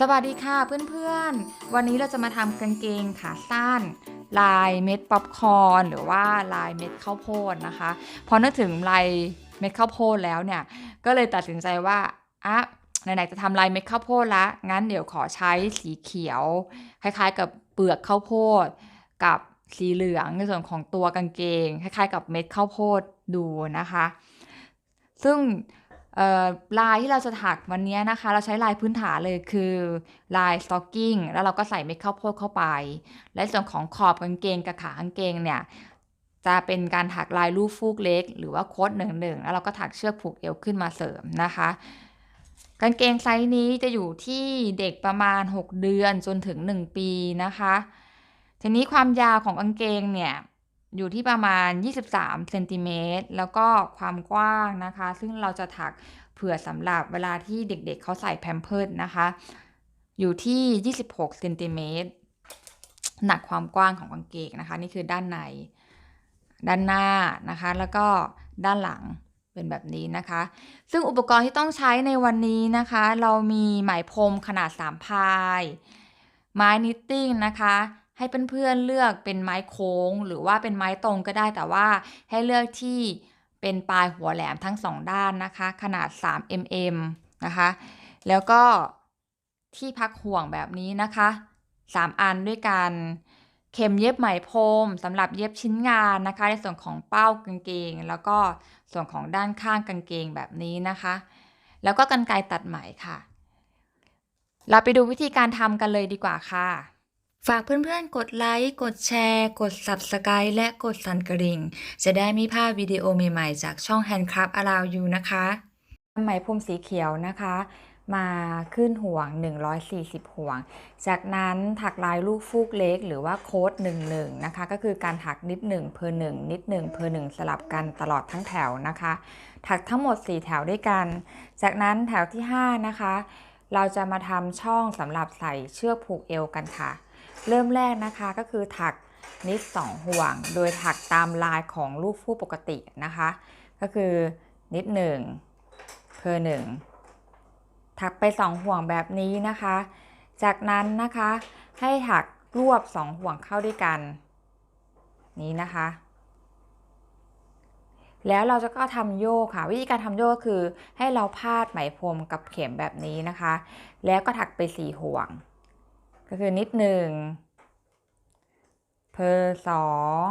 สวัสดีค่ะเพื่อนๆ วันนี้เราจะมาทำกางเกงขาสั้น ลายเม็ดป๊อปคอร์นหรือว่าลายเม็ดข้าวโพดนะคะ พอนึกถึงลายเม็ดข้าวโพดแล้วเนี่ย ก็เลยตัดสินใจว่าอะไหนๆจะทำลายเม็ดข้าวโพดละ งั้นเดี๋ยวขอใช้สีเขียว คล้ายๆ กับเปลือกข้าวโพด กับสีเหลืองในส่วนของตัวกางเกง คล้ายๆ กับเม็ดข้าวโพดดูนะคะ ซึ่ง ลายที่เราจะถักวันนี้นะคะ เราใช้ลายพื้นฐานเลยคือลายสต็อกกิ้งแล้วเราก็ใส่เม็ดข้าวโพดเข้าไป และส่วนของขอบกางเกงกับขากางเกงเนี่ยจะเป็นการถักลายรูปฟูกเล็ก หรือว่าโค้ดหนึ่งหนึ่งแล้วเราก็ถักเชือกผูกเอวขึ้นมาเสริมนะคะ กางเกงไซส์นี้จะอยู่ที่เด็กประมาณ 6 เดือนจนถึง 1 ปีนะคะ ทีนี้ความยาวของกางเกงเนี่ย อยู่ที่ประมาณ 23เซนติเมตรแล้วก็ความกว้างนะคะ ซึ่งเราจะถักเผื่อสำหรับเวลาที่เด็กๆเเขาใส่แพมเพิร์ดนะคะ อยู่ที่ 26เซนติเมตรหนักความกว้างของกางเกงนะคะ นี่คือด้านใน ด้านหน้านะคะ แล้วก็ด้านหลังเป็นแบบนี้นะคะ ซึ่งอุปกรณ์ที่ต้องใช้ในวันนี้นะคะ เรามีไหมพรมขนาด 3 พาย ไม้นิตติ้งนะคะ ให้เพื่อนๆเลือกเป็นไม้โค้ง หรือว่าเป็นไม้ตรงก็ได้แต่ว่าให้เลือกที่เป็นปลายหัวแหลมทั้งสองด้านนะคะ ขนาด 3 mm นะคะ แล้วก็ที่พักห่วงแบบนี้นะคะ 3 อันด้วยกันเข็มเย็บไหมพรมสำหรับเย็บชิ้นงานนะคะ ในส่วนของเป้ากางเกง แล้วก็ส่วนของด้านข้างกางเกงแบบนี้นะคะ แล้วก็กรรไกรตัดไหมค่ะ เราไปดูวิธีการทำกันเลยดีกว่าค่ะ ฝากเพื่อนๆ กดไลค์ กดแชร์ กด Subscribe และกดสั่นกระดิ่ง จะได้ไม่พลาดวิดีโอใหม่ๆ จากช่อง Handcraft Allow You นะคะไหมพรมสีเขียวนะคะ มาขึ้นห่วง 140 ห่วง จากนั้นถักลายลูกฟูกเล็กหรือว่าโค้ด11 นะคะ ก็คือการถักนิด 1 เพอร์1นิด 1 เพอร์1สลับกันตลอดทั้งแถวนะคะ ถักทั้งหมด 4 แถวด้วยกัน จากนั้นแถวที่ 5 นะคะ เราจะมาทำช่องสำหรับใส่เชือกผูกเอวกันค่ะ เริ่มแรกนะคะก็คือถักนิด2ห่วง โดยถักตามลายของรูปฟูกปกตินะคะ ก็คือนิด1เพอ1ถักไป 2 ห่วงแบบนี้นะคะ จากนั้นนะคะให้ถักรวบ 2 ห่วงเข้าด้วยกัน นี้นะคะ แล้วเราจะก็ทำโยกค่ะ วิธีการทำโยกก็คือให้เราพาดไหมพรมกับเข็มแบบนี้นะคะ แล้วก็ถักไป 4 ห่วง ก็คือนิดหนึ่งเพอสอง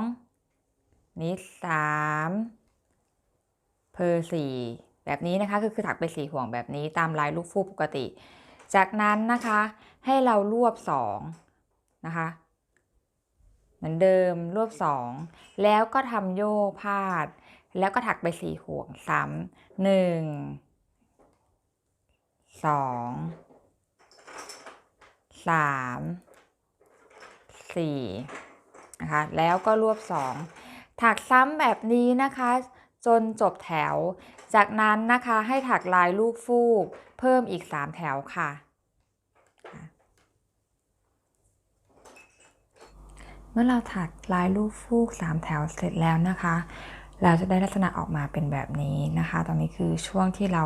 นิดสามเพอสี่แบบนี้นะคะคือคือถักไปสี่ห่วงแบบนี้ตามลายลูกฟูกปกติ จากนั้นนะคะให้เรารวบสองนะคะเหมือนเดิมรวบสองแล้วก็ทำโยกพาด แล้วก็ถักไปสี่ห่วงซ้ำหนึ่งสอง สามสี่นะคะแล้วก็รวบสองถักซ้ำแบบนี้นะคะ จนจบแถว จากนั้นนะคะให้ถักลายลูกฟูก เพิ่มอีก3แถวค่ะ เมื่อเราถักลายลูกฟูก3แถวเสร็จแล้วนะคะ เราจะได้ลักษณะออกมาเป็นแบบนี้นะคะตรงนี้คือช่วงที่เรา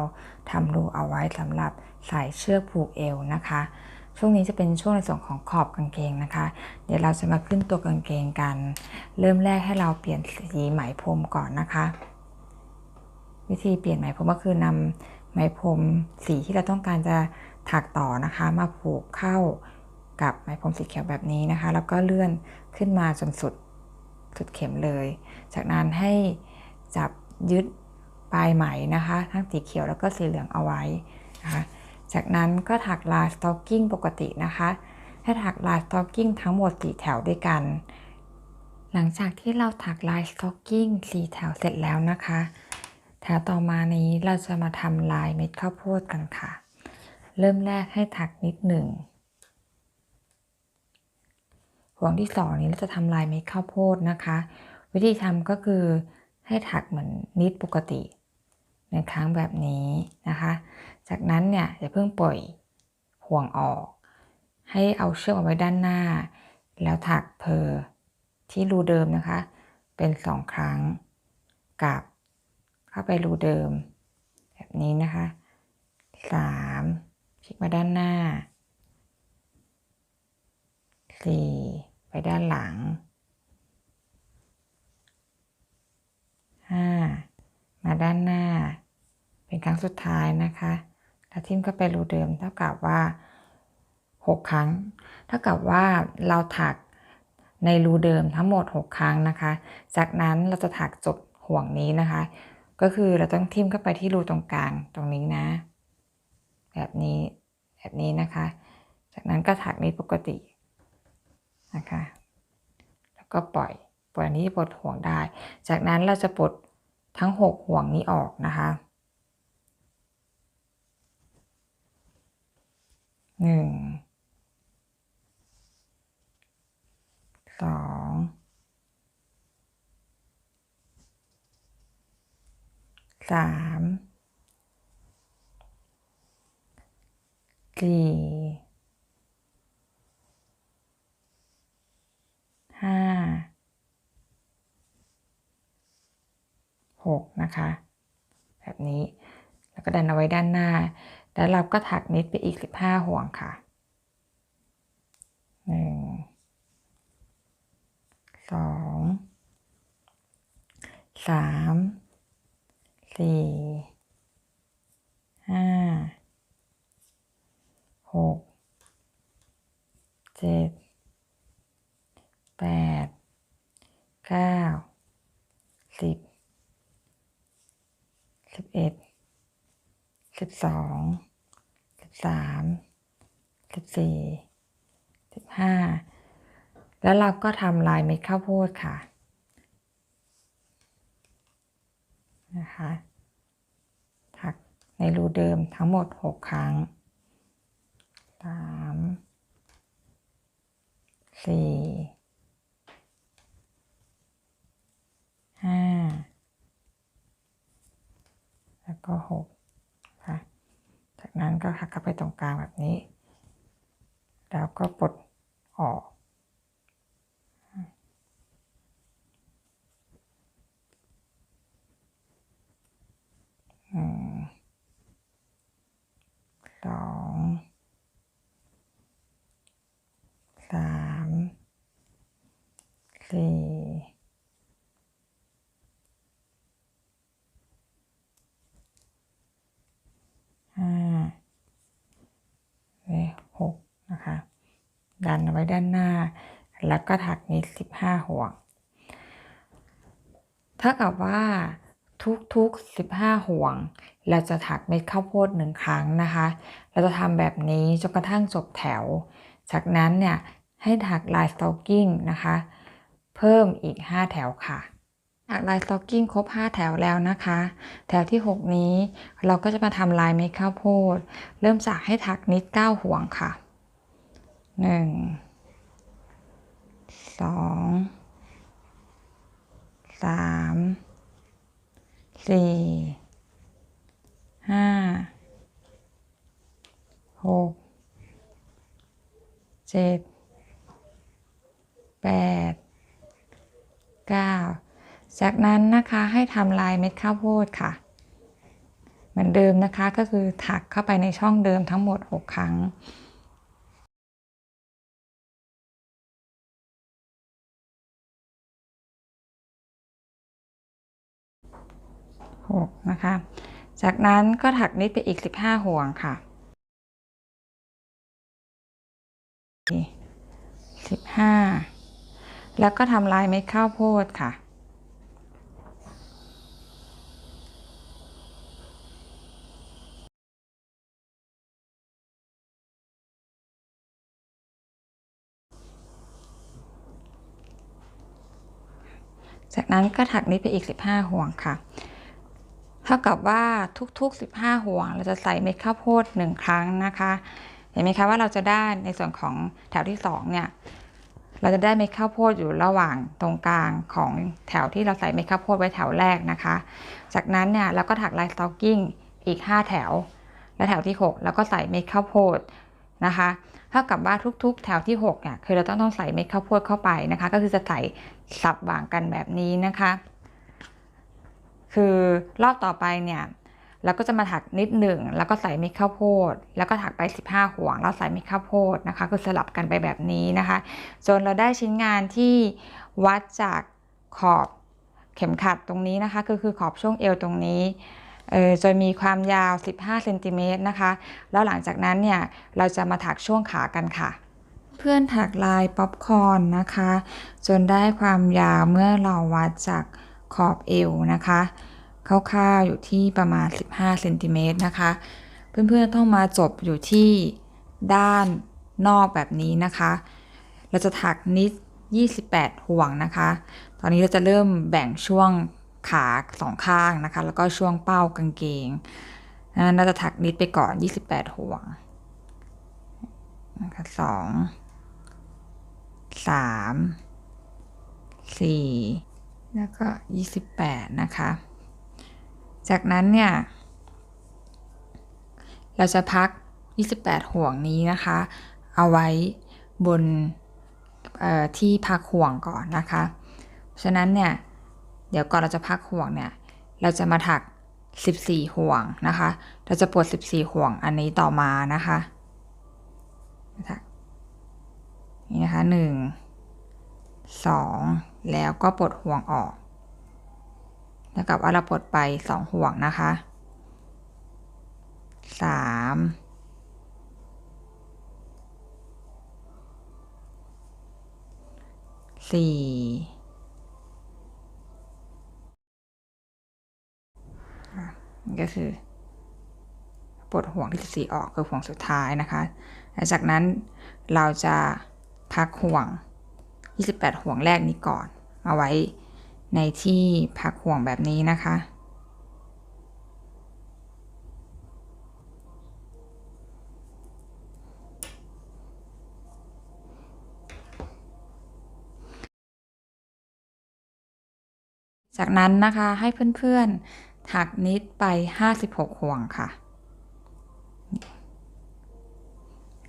ทำรูเอาไว้สำหรับใส่เชือกผูกเอวนะคะ ช่วงนี้จะเป็นช่วงในส่วนของขอบกางเกงนะคะ เดี๋ยวเราจะมาขึ้นตัวกางเกงกัน เริ่มแรกให้เราเปลี่ยนสีไหมพรมก่อนนะคะ วิธีเปลี่ยนไหมพรมก็คือนำไหมพรมสีที่เราต้องการจะถักต่อนะคะ มาผูกเข้ากับไหมพรมสีเขียวแบบนี้นะคะ แล้วก็เลื่อนขึ้นมาจนสุดสุดเข็มเลย จากนั้นให้จับยึดปลายไหมนะคะ ทั้งสีเขียวแล้วก็สีเหลืองเอาไว้นะคะ จากนั้นก็ถักลายสต็อกกิ้งปกตินะคะให้ถักลายสต็อกกิ้งทั้งหมดสีแถวด้วยกัน หลังจากที่เราถักลายสต็อกกิ้งสีแถวเสร็จแล้วนะคะ แถวต่อมานี้เราจะมาทำลายเม็ดข้าวโพดกันค่ะ เริ่มแรกให้ถักนิดหนึ่งห่วงที่สองนี้เราจะทำลายเม็ดข้าวโพดนะคะ วิธีทำก็คือให้ถักเหมือนนิดปกติ หนึ่งครั้งแบบนี้นะคะ จากนั้นเนี่ยอย่าเพิ่งปล่อยห่วงออก ให้เอาเชือกเอาไว้ด้านหน้า แล้วถักเพอที่รูเดิมนะคะ เป็นสองครั้งกับเข้าไปรูเดิม แบบนี้นะคะสามพลิกมาด้านหน้าสี่ไปด้านหลังห้า มาด้านหน้า เป็นครั้งสุดท้ายนะคะ แล้วทิมก็ไปรูเดิมเท่ากับว่าหกครั้ง เท่ากับว่าเราถักในรูเดิมทั้งหมด 6 ครั้งนะคะ จากนั้นเราจะถักจบห่วงนี้นะคะ ก็คือเราต้องทิ่มเข้าไปที่รูตรงกลางตรงนี้นะ แบบนี้แบบนี้นะคะ จากนั้นก็ถักนี้ปกตินะคะ แล้วก็ปล่อยปล่อยอันนี้ปลดห่วงได้ จากนั้นเราจะปลด ทั้ง 6 ห่วงนี้ออกนะคะหนึ่งสองสามสี่ห้า หกนะคะ แบบนี้ แล้วก็ดันเอาไว้ด้านหน้า แล้วเราก็ถักนิดไปอีกสิบห้าห่วงค่ะหนึ่งสองสามสี่ห้าหกเจ็ดแปดเก้าสิบ สิบเอ็ดสิบสองสิบสามสิบสี่สิบห้าแล้วเราก็ทำลายเม็ดข้าวโพดค่ะนะคะถักในรูเดิมทั้งหมด 6 ครั้ง 3 4 5 แล้วก็6ค่ะจากนั้นก็ถักเข้าไปตรงกลางแบบนี้ แล้วก็ปลดออกสองสามสี่ห้าและหกนะคะ ดั นไว้ด้านหน้า แล้วก็ถักนิดสิบห้าห่วง ถ้ากับว่าทุกๆ 15 ห่วง เราจะถักเม็ดข้าวโพดหนึ่งครั้งนะคะ เราจะทำแบบนี้จนกระทั่งจบแถว จากนั้นเนี่ยให้ถักลายสตอกกิ้งนะคะ เพิ่มอีก 5 แถวค่ะถักลายสตอกกิ้งครบ 5 แถวแล้วนะคะ แถวที่ 6 นี้เราก็จะมาทำลายเม็ดข้าวโพด เริ่มจากให้ถักนิด 9 ห่วงค่ะ 1 2สามสี่ห้าหกเจ็ดแปดเก้าจากนั้นนะคะให้ทำลายเม็ดข้าวโพดค่ะ เหมือนเดิมนะคะก็คือถักเข้าไปในช่องเดิมทั้งหมด 6 ครั้ง หกนะคะ จากนั้นก็ถักนิดไปอีก 15 ห่วงค่ะสิบห้าแล้วก็ทำลายเม็ดข้าวโพดค่ะ จากนั้นก็ถักนิดไปอีก 15 ห่วงค่ะ เท่ากับว่าทุกๆ 15 ห่วง เราจะใส่เม็ดข้าวโพด 1 ครั้งนะคะ เห็นไหมคะว่าเราจะได้ในส่วนของแถวที่2เนี่ยเราจะได้เม็ดข้าวโพดอยู่ระหว่างตรงกลางของแถวที่เราใส่เม็ดข้าวโพดไว้แถวแรกนะคะ จากนั้นเนี่ยเราก็ถักลายสตอกกิ้งอีก 5 แถว และแถวที่ 6 แล้วก็ใส่เม็ดข้าวโพดนะคะเท่ากับว่าทุกๆ แถวที่6เนี่ยคือเราต้องต้องใส่เม็ดข้าวโพดเข้าไปนะคะ ก็คือจะใส่สับหว่างกันแบบนี้นะคะ คือรอบต่อไปเนี่ยแล้วก็จะมาถักนิดหนึ่งแล้วก็ใส่เม็ดข้าวโพด แล้วก็ถักไป 15 ห่วง แล้วใส่เม็ดข้าวโพดนะคะ คือสลับกันไปแบบนี้นะคะ จนเราได้ชิ้นงานที่วัดจากขอบเข็มขัดตรงนี้นะคะ คือคือขอบช่วงเอวตรงนี้เออจนมีความยาว 15เซนติเมตรนะคะ แล้วหลังจากนั้นเนี่ย เราจะมาถักช่วงขากันค่ะ เพื่อนถักลายป๊อปคอร์นนะคะ จนได้ความยาวเมื่อเราวัดจาก ขอบเอวนะคะคร่าวๆอยู่ที่ประมาณ 15เซนติเมตรนะคะ เพื่อนๆต้องมาจบอยู่ที่ด้านนอกแบบนี้นะคะ เราจะถักนิด 28 ห่วงนะคะ ตอนนี้เราจะเริ่มแบ่งช่วงขาสองข้างนะคะ แล้วก็ช่วงเป้ากางเกงนั้นเราจะถักนิดไปก่อน 28 ห่วงนะคะสองสามสี่ แล้วก็ 28 นะคะ จากนั้นเนี่ย เราจะพัก 28 ห่วงนี้นะคะ เอาไว้บนที่พักห่วงก่อนนะคะ เพราะฉะนั้นเนี่ย เดี๋ยวก่อนเราจะพักห่วงเนี่ย เราจะมาถัก 14 ห่วงนะคะ เราจะปลด 14 ห่วงอันนี้ต่อมานะคะถักนี่นะคะ 1 2 แล้วก็ปลดห่วงออกแล้วกับว่าเราปลดไป 2 ห่วงนะคะ 3สี่ก็คือปลดห่วงที่สี่ออกคือห่วงสุดท้ายนะคะหลังจากนั้นเราจะพักห่วง 28 ห่วงแรกนี้ก่อน เอาไว้ในที่พักห่วงแบบนี้นะคะ จากนั้นนะคะให้เพื่อนๆ ถักนิดไป 56 ห่วงค่ะ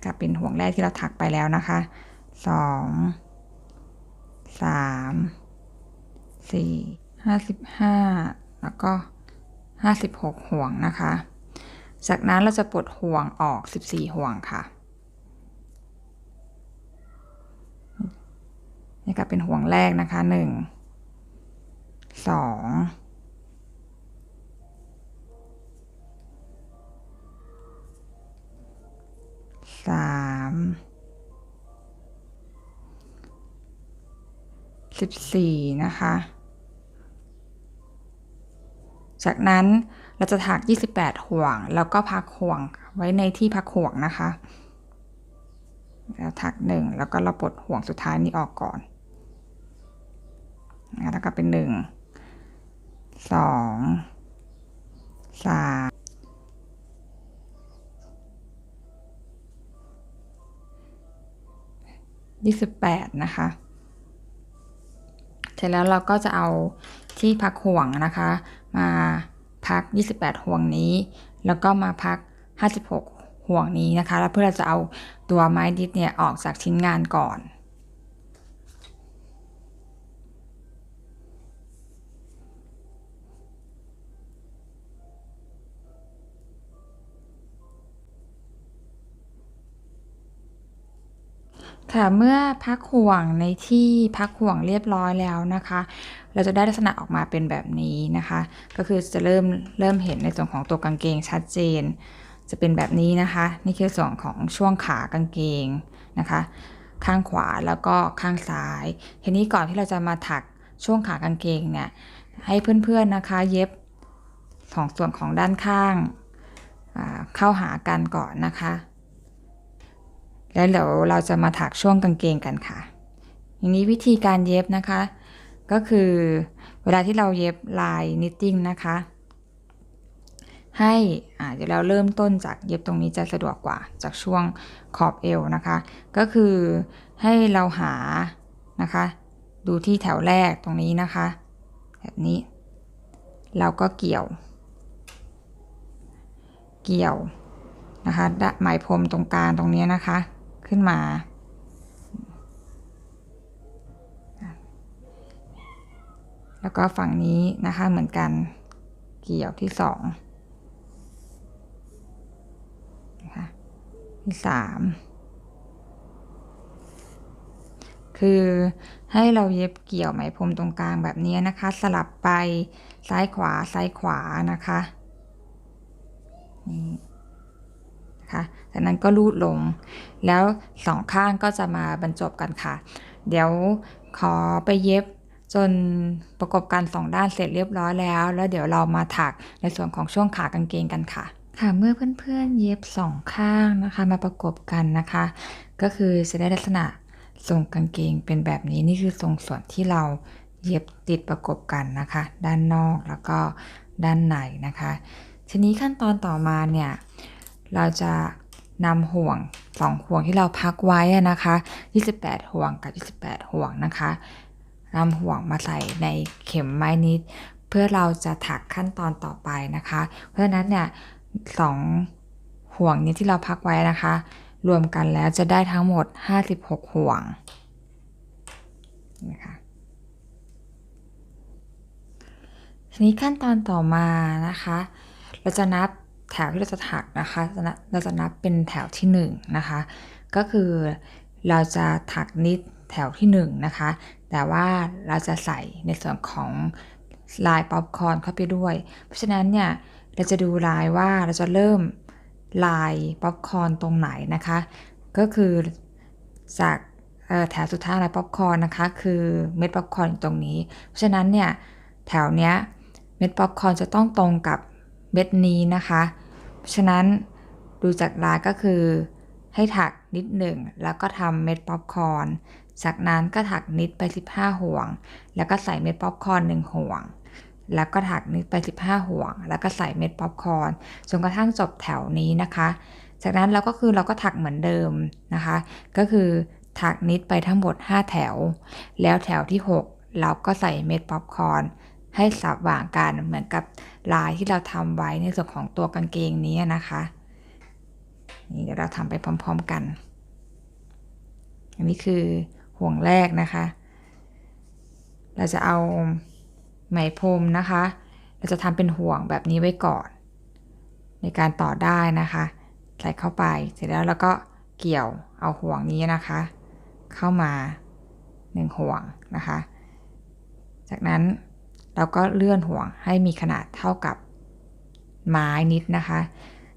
ก็เป็นห่วงแรกที่เราถักไปแล้วนะคะ 2 3 4 55แล้วก็56ห่วงนะคะ จากนั้นเราจะปลดห่วงออก14ห่วงค่ะนี่ก็เป็นห่วงแรกนะคะ1สองสาม สิบสี่นะคะ จากนั้นเราจะถัก 28 ห่วง แล้วก็พักห่วงไว้ในที่พักห่วงนะคะแล้วถักหนึ่งแล้วก็เราปลดห่วงสุดท้ายนี้ออกก่อนแล้วก็เป็นหนึ่งสองสามยี่สิบแปดนะคะ เสร็จแล้วเราก็จะเอาที่พักห่วงนะคะ มาพัก 28 ห่วงนี้ แล้วก็มาพัก 56 ห่วงนี้นะคะ แล้วเพื่อจะเอาตัวไม้ดิสเนี่ยออกจากชิ้นงานก่อน ค่ะเมื่อพักห่วงในที่พักห่วงเรียบร้อยแล้วนะคะ เราจะได้ลักษณะออกมาเป็นแบบนี้นะคะ ก็คือจะเริ่มเริ่มเห็นในส่วนของตัวกางเกงชัดเจน จะเป็นแบบนี้นะคะ นี่คือส่วนของช่วงขากางเกงนะคะ ข้างขวาแล้วก็ข้างซ้ายทีนี้ก่อนที่เราจะมาถักช่วงขากางเกงเนี่ยให้เพื่อนๆนะคะ เย็บสองส่วนของด้านข้างเข้าหากันก่อนนะคะ แล้วเดี๋ยวเราจะมาถักช่วงกางเกงกันค่ะ อย่างนี้วิธีการเย็บนะคะ ก็คือเวลาที่เราเย็บลายนิตติ้งนะคะ ให้อ่าเดี๋ยวเราเริ่มต้นจากเย็บตรงนี้จะสะดวกกว่าจากช่วงขอบเอวนะคะ ก็คือให้เราหานะคะ ดูที่แถวแรกตรงนี้นะคะ แบบนี้ เราก็เกี่ยว เกี่ยวนะคะหมายพรมตรงกลางตรงนี้นะคะ ขึ้นมา แล้วก็ฝั่งนี้นะคะเหมือนกันเกี่ยวที่สองนะคะที่สามคือให้เราเย็บเกี่ยวไหมพรมตรงกลางแบบนี้นะคะ สลับไปซ้ายขวาซ้ายขวานะคะนี่ นะคะจากนั้นก็ลูดลง แล้วสองข้างก็จะมาบรรจบกันค่ะ เดี๋ยวขอไปเย็บจนประกบกันสองด้านเสร็จเรียบร้อยแล้ว แล้วเดี๋ยวเรามาถักในส่วนของช่วงขากางเกงกันค่ะ ค่ะเมื่อเพื่อนๆเย็บสองข้างนะคะ มาประกบกันนะคะ ก็คือจะได้ลักษณะทรงกางเกงเป็นแบบนี้นี่คือทรงส่วนที่เราเย็บติดประกบกันนะคะ ด้านนอกแล้วก็ด้านในนะคะ ทีนี้ขั้นตอนต่อมาเนี่ย เราจะนำห่วงสองห่วงที่เราพักไว้อะนะคะ 28 ห่วงกับ 28 ห่วงนะคะนำห่วงมาใส่ในเข็มไม้นิด เพื่อเราจะถักขั้นตอนต่อไปนะคะ เพราะฉะนั้นเนี่ยสองห่วงนี้ที่เราพักไว้นะคะ รวมกันแล้วจะได้ทั้งหมด 56 ห่วงนะคะทีนี้ขั้นตอนต่อมานะคะ เราจะนับ แถวที่เราจะถักนะคะเราจะนับเป็นแถวที่1นงนะคะก็คือเราจะถักนิดแถวที่1นนะคะแต่ว่าเราจะใส่ในส่วนของลายป๊อปคอร์นเข้าไปด้วย เพราะฉะนั้นเนี่ยเราจะดูลายว่าเราจะเริ่มลายป๊อปคอร์นตรงไหนนะคะ ก็คือจากแถวสุดท้ายลายป๊อปคอร์นนะคะ คือเม็ดป๊อปคอร์นอยู่ตรงนี้ เพราะฉะนั้นเนี่ยแถวเนี้ยเม็ดป๊อปคอร์นจะต้องตรงกับ เม็ดนี้นะคะ เพราะฉะนั้นดูจากลายก็คือให้ถักนิดหนึ่งแล้วก็ทำเม็ดป๊อปคอร์นจากนั้นก็ถักนิดไป 15 ห่วง แล้วก็ใส่เม็ดป๊อปคอร์นหนึ่งห่วง แล้วก็ถักนิดไป 15 ห่วง แล้วก็ใส่เม็ดป๊อปคอร์นจนกระทั่งจบแถวนี้นะคะ จากนั้นเราก็คือเราก็ถักเหมือนเดิมนะคะ ก็คือถักนิดไปทั้งหมด 5 แถว แล้วแถวที่ 6 เราก็ใส่เม็ดป๊อปคอร์นให้สับหว่างกันเหมือนกับ ลายที่เราทำไว้ในส่วนของตัวกางเกงนี้นะคะนี่เดี๋ยวเราทำไปพร้อม ๆกัน อันนี้คือห่วงแรกนะคะ เราจะเอาไหมพรมนะคะ เราจะทำเป็นห่วงแบบนี้ไว้ก่อน ในการต่อได้นะคะ ใส่เข้าไปเสร็จแล้วเราก็เกี่ยวเอาห่วงนี้นะคะ เข้ามาหนึ่งห่วงนะคะ จากนั้น เราก็เลื่อนห่วงให้มีขนาดเท่ากับไม้นิดนะคะ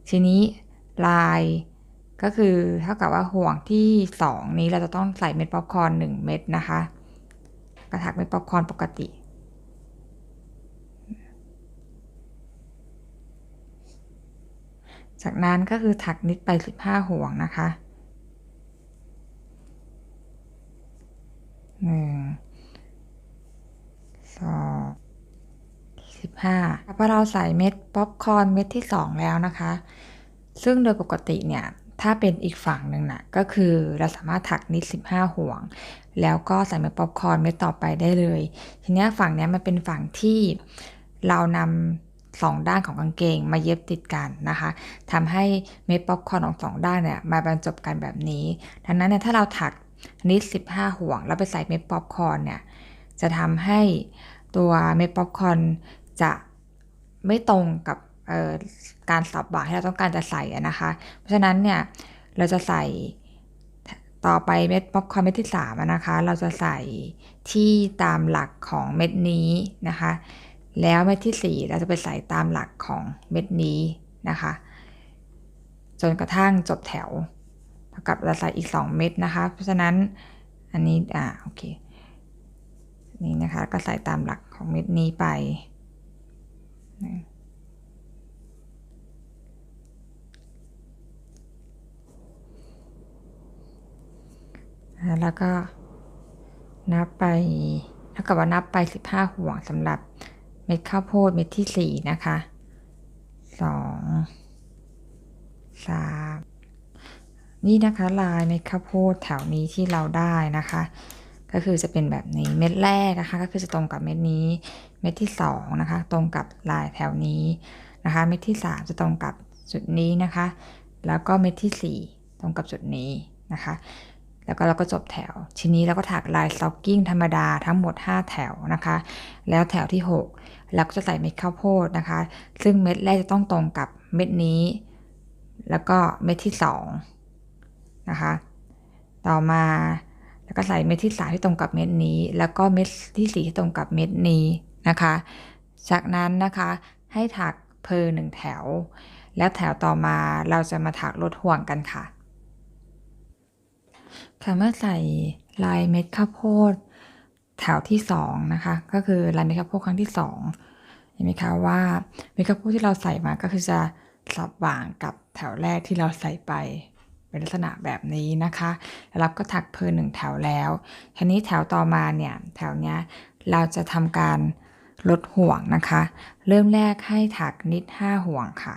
ทีนี้ลายก็คือเท่ากับว่าห่วงที่ 2 นี้เราจะต้องใส่เม็ดป๊อปคอร์น1เม็ดนะคะ กระถักเม็ดป๊อปคอร์นปกติ จากนั้นก็คือถักนิดไป 15 ห่วงนะคะหนึ่งสอง สิบห้าพอเราใส่เม็ดป๊อปคอร์นเม็ดที่สองแล้วนะคะ ซึ่งโดยปกติเนี่ยถ้าเป็นอีกฝั่งหนึ่งนะก็คือเราสามารถถักนิด 15 ห่วง แล้วก็ใส่เม็ดป๊อปคอร์นเม็ดต่อไปได้เลย ทีนี้ฝั่งนี้มันเป็นฝั่งที่เรานำสองด้านของกางเกงมาเย็บติดกันนะคะทำให้เม็ดป๊อปคอร์นของสองด้านเนี่ยมาบรรจบกันแบบนี้ ดังนั้นเนี่ยถ้าเราถักนิด 15 ห่วง แล้วไปใส่เม็ดป๊อปคอร์นเนี่ยจะทำให้ตัวเม็ดป๊อปคอร์น จะไม่ตรงกับการสับบาที่เราต้องการจะใส่นะคะ เพราะฉะนั้นเนี่ยเราจะใส่ต่อไปเม็ดป๊อปคอร์นเม็ดที่3นะคะ เราจะใส่ที่ตามหลักของเม็ดนี้นะคะ แล้วเม็ดที่ 4 เราจะไปใส่ตามหลักของเม็ดนี้นะคะ จนกระทั่งจบแถวเท่ากับเราใส่อีก 2 เม็ดนะคะ เพราะฉะนั้นอันนี้อ่าโอเคนี่นะคะก็ใส่ตามหลักของเม็ดนี้ไป แล้วก็นับไปเท่ากับว่านับไป 15 ห่วงสำหรับเม็ดข้าวโพดเม็ดที่ 4 นะคะ 2 3 นี่นะคะลายเม็ดข้าวโพดแถวนี้ที่เราได้นะคะ ก็คือจะเป็นแบบนี้เม็ดแรกนะคะ ก็คือจะตรงกับเม็ดนี้ เม็ดที่2นะคะตรงกับลายแถวนี้นะคะเม็ดที่ 3 จะตรงกับจุดนี้นะคะ แล้วก็เม็ดที่ 4 ตรงกับจุดนี้นะคะ แล้วก็เราก็จบแถว ทีนี้เราก็ถักลายสต็อกกิ้งธรรมดาทั้งหมด 5 แถวนะคะ แล้วแถวที่ 6 เราก็จะใส่เม็ดข้าวโพดนะคะ ซึ่งเม็ดแรกจะต้องตรงกับเม็ดนี้ แล้วก็เม็ดที่2นะคะต่อมาแล้วก็ใส่เม็ดที่สามที่ตรงกับเม็ดนี้ แล้วก็เม็ดที่สี่ที่ตรงกับเม็ดนี้ นะคะ จากนั้นนะคะให้ถักเพอหนึ่งแถว แล้วแถวต่อมาเราจะมาถักลดห่วงกันค่ะค่ะเมื่อใส่ลายเม็ดข้าวโพดแถวที่สองนะคะ ก็คือลายเม็ดข้าวโพดครั้งที่สองเห็นไหมคะว่าเม็ดข้าวโพดที่เราใส่มาก็คือจะสับว่างกับแถวแรกที่เราใส่ไปเป็นลักษณะแบบนี้นะคะแล้วเราก็ถักเพอหนึ่งแถวแล้วทีนี้แถวต่อมาเนี่ยแถวเนี้ยเราจะทำการ ลดห่วงนะคะ เริ่มแรกให้ถักนิดห้าห่วงค่ะ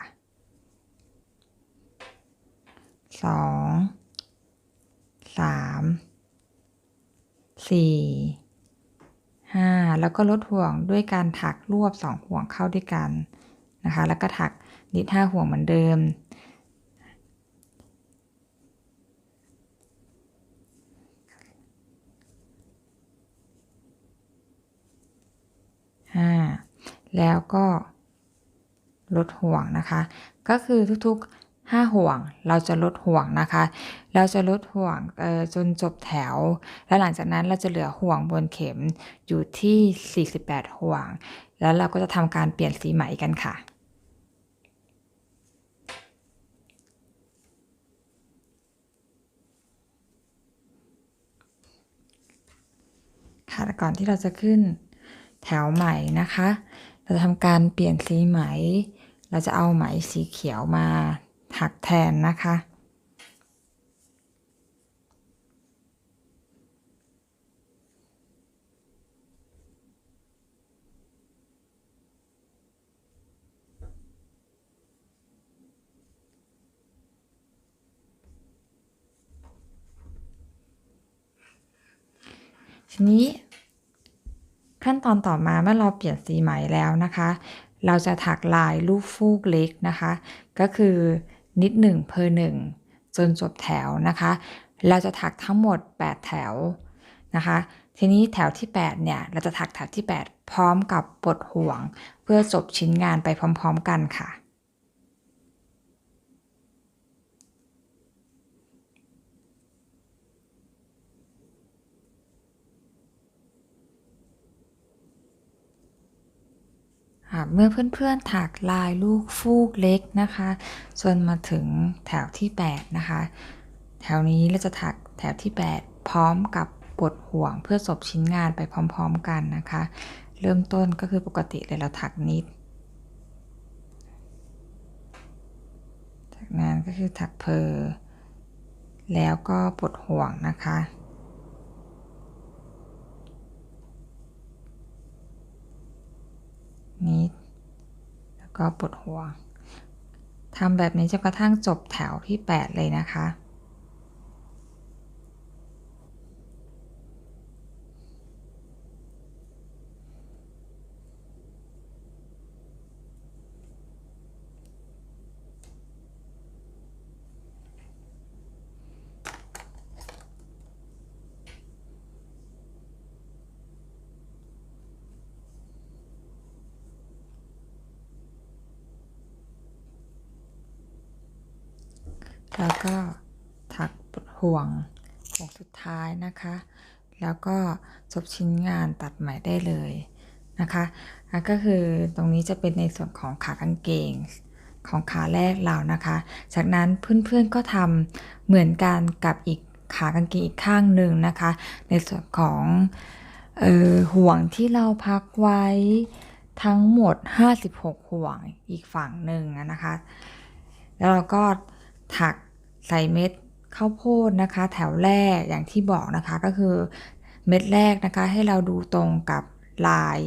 สองสามสี่ห้าแล้วก็ลดห่วงด้วยการถักรวบสองห่วงเข้าด้วยกันนะคะ แล้วก็ถักนิดห้าห่วงเหมือนเดิม ห้าแล้วก็ลดห่วงนะคะ ก็คือทุกๆ 5 ห่วงเราจะลดห่วงนะคะ เราจะลดห่วงจนจบแถว แล้วหลังจากนั้นเราจะเหลือห่วงบนเข็มอยู่ที่ 48 ห่วง แล้วเราก็จะทำการเปลี่ยนสีไหมกันค่ะ ค่ะก่อนที่เราจะขึ้น แถวใหม่นะคะ เราจะทำการเปลี่ยนสีไหม เราจะเอาไหมสีเขียวมาถักแทนนะคะทีนี้ ขั้นตอนต่อมาเมื่อเราเปลี่ยนสีไหมแล้วนะคะ เราจะถักลายลูกฟูกเล็กนะคะ ก็คือนิดหนึ่งเพอหนึ่งจนจบแถวนะคะ เราจะถักทั้งหมด 8 แถวนะคะ ทีนี้แถวที่ 8 เนี่ย เราจะถักแถวที่ 8 พร้อมกับปลดห่วง เพื่อจบชิ้นงานไปพร้อม ๆ กันค่ะ เมื่อเพื่อนๆถักลายลูกฟูกเล็กนะคะจนมาถึงแถวที่ 8 นะคะ แถวนี้เราจะถักแถวที่ 8 พร้อมกับปลดห่วงเพื่อจบชิ้นงานไปพร้อมๆกันนะคะ เริ่มต้นก็คือปกติเลยเราถักนิด จากนั้นก็คือถักเพอแล้วก็ปลดห่วงนะคะนิดแล้ว ก็ปวดหัวทำแบบนี้จนกระทั่งจบแถวที่ 8 เลยนะคะแล้วก็ถัก ห่วงห่วงสุดท้ายนะคะ แล้วก็จบชิ้นงานตัดใหม่ได้เลยนะคะก็คือตรงนี้จะเป็นในส่วนของขากางเกงของขาแรกเรานะคะ จากนั้นเพื่อนๆก็ทำเหมือนกันกับอีกขากางเกงอีกข้างหนึ่งนะคะ ในส่วนของออห่วงที่เราพักไว้ทั้งหมด 56 ห่วงอีกฝั่งหนึ่งนะคะ แล้วเราก็ถักใส่เม็ด ข้าวโพดนะคะ แถวแรกอย่างที่บอกนะคะก็คือเม็ดแรกนะคะ ให้เราดูตรงกับลาย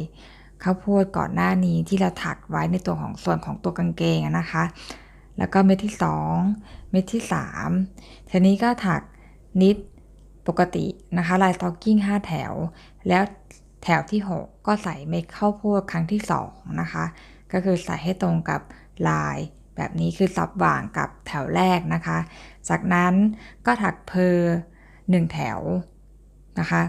ข้าวโพดก่อนหน้านี้ที่เราถักไว้ในตัวของส่วนของตัวกางเกงนะคะ แล้วก็เม็ดที่ 2 เม็ดที่ 3 ทีนี้ก็ถักนิดปกตินะคะ ลายสตอกกิ้ง 5 แถว แล้วแถวที่ 6 ก็ใส่เม็ดข้าวโพดครั้งที่ 2 นะคะ ก็คือใส่ให้ตรงกับลายแบบนี้คือซับว่างกับแถวแรกนะคะจากนั้นก็ถักเพอหนึ่งแถวนะคะ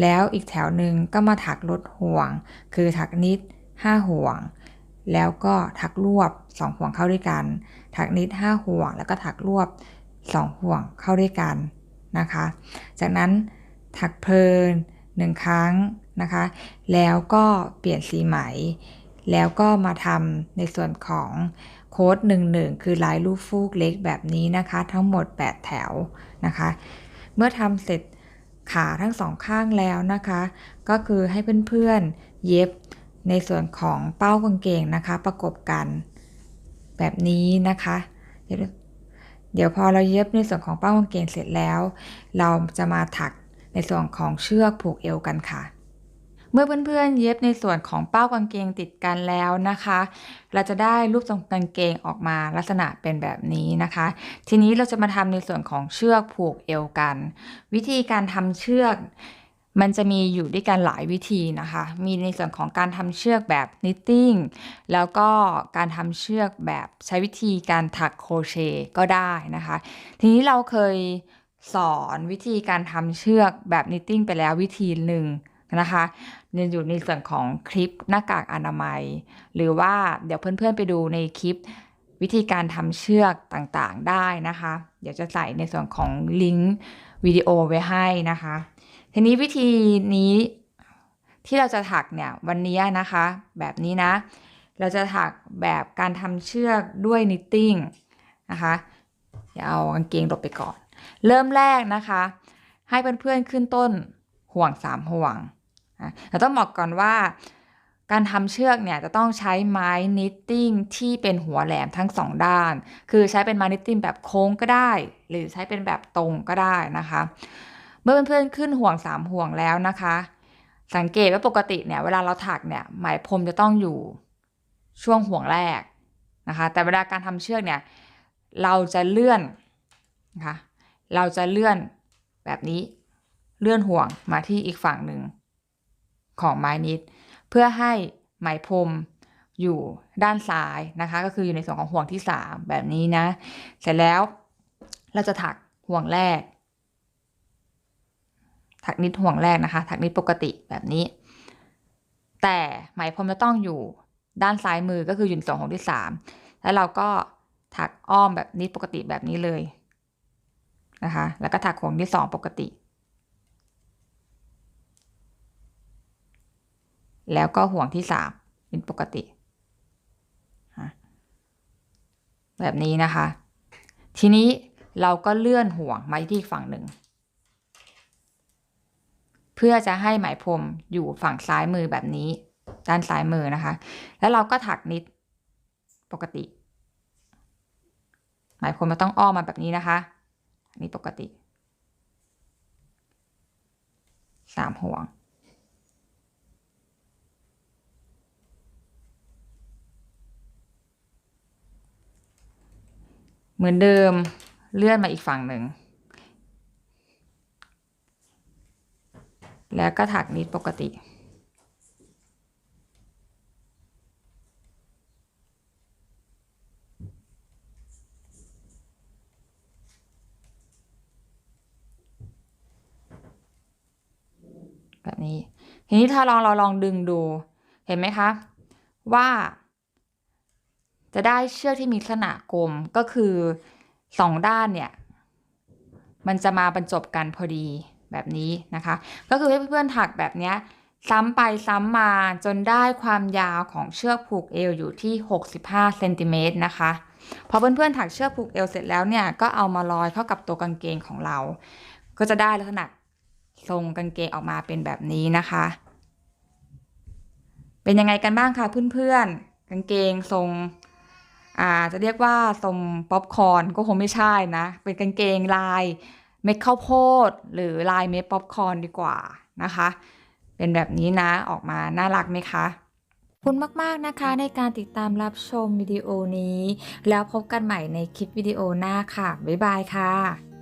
แล้วอีกแถวหนึ่งก็มาถักลดห่วง คือถักนิด 5 ห่วง แล้วก็ถักรวบ 2 ห่วงเข้าด้วยกัน ถักนิด 5 ห่วง แล้วก็ถักรวบสองห่วงเข้าด้วยกันนะคะ จากนั้นถักเพลินหนึ่งครั้งนะคะ แล้วก็เปลี่ยนสีไหม แล้วก็มาทำในส่วนของ โค้ด11 คือลายลูกฟูกเล็กแบบนี้นะคะ ทั้งหมด 8 แถวนะคะ เมื่อทำเสร็จขาทั้งสองข้างแล้วนะคะ ก็คือให้เพื่อนๆเย็บในส่วนของเป้ากางเกงนะคะ ประกบกันแบบนี้นะคะ เดี๋ยวเดี๋ยวพอเราเย็บในส่วนของเป้ากางเกงเสร็จแล้ว เราจะมาถักในส่วนของเชือกผูกเอวกันค่ะ เมื่อเพื่อนๆ เย็บในส่วนของเป้ากางเกงติดกันแล้วนะคะ เราจะได้รูปทรงกางเกงออกมาลักษณะเป็นแบบนี้นะคะ ทีนี้เราจะมาทำในส่วนของเชือกผูกเอวกัน วิธีการทำเชือกมันจะมีอยู่ด้วยกันหลายวิธีนะคะ มีในส่วนของการทำเชือกแบบ knitting แล้วก็การทำเชือกแบบใช้วิธีการถักโครเชต์ก็ได้นะคะ ทีนี้เราเคยสอนวิธีการทำเชือกแบบ knitting ไปแล้ววิธีหนึ่ง นะคะเนี่ยอยู่ในส่วนของคลิปหน้ากากอนามัย หรือว่าเดี๋ยวเพื่อนๆไปดูในคลิปวิธีการทำเชือกต่างๆได้นะคะ เดี๋ยวจะใส่ในส่วนของลิงก์วิดีโอไว้ให้นะคะ ทีนี้วิธีนี้ที่เราจะถักเนี่ยวันนี้นะคะ แบบนี้นะ เราจะถักแบบการทำเชือกด้วยนิตติ้งนะคะเดี๋ยวเอากางเกงหลบไปก่อน เริ่มแรกนะคะ ให้เพื่อนๆขึ้นต้นห่วงสามห่วง แต่ต้องบอกก่อนว่าการทำเชือกเนี่ยจะต้องใช้ไม้นิตติ้งที่เป็นหัวแหลมทั้งสองด้าน คือใช้เป็นไม้นิตติ้งแบบโค้งก็ได้ หรือใช้เป็นแบบตรงก็ได้นะคะ เมื่อเพื่อนๆขึ้นห่วงสามห่วงแล้วนะคะ สังเกตว่าปกติเนี่ยเวลาเราถักเนี่ยไหมพรมจะต้องอยู่ช่วงห่วงแรกนะคะ แต่เวลาการทำเชือกเนี่ยเราจะเลื่อนนะคะเราจะเลื่อนแบบนี้เลื่อนห่วงมาที่อีกฝั่งหนึ่ง ของไม้นิด เพื่อให้ไหมพรมอยู่ด้านซ้ายนะคะ ก็คืออยู่ในส่วนของห่วงที่สามแบบนี้นะ เสร็จแล้วเราจะถักห่วงแรก ถักนิดห่วงแรกนะคะ ถักนิดปกติแบบนี้ แต่ไหมพรมจะต้องอยู่ด้านซ้ายมือก็คืออยู่ในส่วนของที่สามแล้วเราก็ถักอ้อมแบบนิดปกติแบบนี้เลยนะคะ แล้วก็ถักห่วงที่สองปกติ แล้วก็ห่วงที่สามเป็นปกติ แบบนี้นะคะ ทีนี้เราก็เลื่อนห่วงมาที่ฝั่งหนึ่ง เพื่อจะให้ไหมพรมอยู่ฝั่งซ้ายมือแบบนี้ ด้านซ้ายมือนะคะ แล้วเราก็ถักนิดปกติ ไหมพรมมันต้องอ้อมมาแบบนี้นะคะนนี้ปกติสามห่วง เหมือนเดิมเลื่อนมาอีกฝั่งหนึ่ง แล้วก็ถักนิดปกติ แบบนี้ ทีนี้ถ้าลองเราลองดึงดู เห็นไหมคะ ว่า จะได้เชือกที่มีลักษณะกลมก็คือสองด้านเนี่ย มันจะมาบรรจบกันพอดีแบบนี้นะคะ ก็คือให้เพื่อนๆถักแบบนี้ซ้ำไปซ้ำมาจนได้ความยาวของเชือกผูกเอวอยู่ที่ 65เซนติเมตรนะคะพอเพื่อนๆถักเชือกผูกเอวเสร็จแล้วเนี่ยก็เอามาลอยเข้ากับตัวกางเกงของเรา ก็จะได้ลักษณะทรงกางเกงออกมาเป็นแบบนี้นะคะ เป็นยังไงกันบ้างคะเพื่อนๆกางเกงทรง อ่าจะเรียกว่าทรงป๊อปคอร์นก็คงไม่ใช่นะ เป็นกางเกงลายเม็ดข้าวโพด หรือลายเม็ดป๊อปคอร์นดีกว่านะคะ เป็นแบบนี้นะออกมาน่ารักไหมคะขอบคุณมากๆนะคะในการติดตามรับชมวิดีโอนี้ แล้วพบกันใหม่ในคลิปวิดีโอหน้าค่ะ บ๊ายบายค่ะ